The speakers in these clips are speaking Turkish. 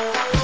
Bye.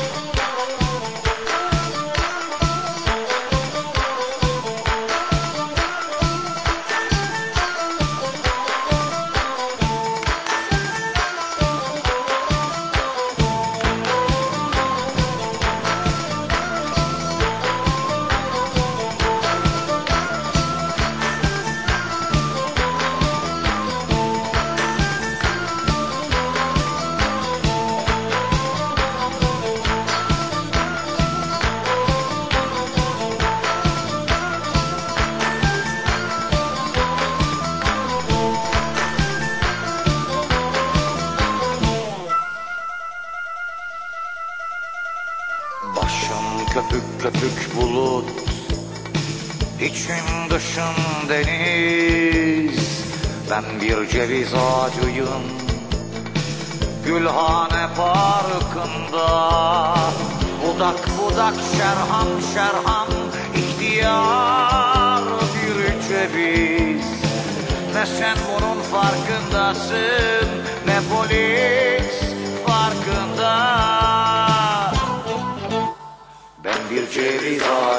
Köpük köpük bulut. İçim dışım deniz. Ben bir ceviz ağacıyım. Gülhane parkında. Budak budak şerham şerham. İhtiyar bir ceviz. Ne sen bunun farkındasın Ne polis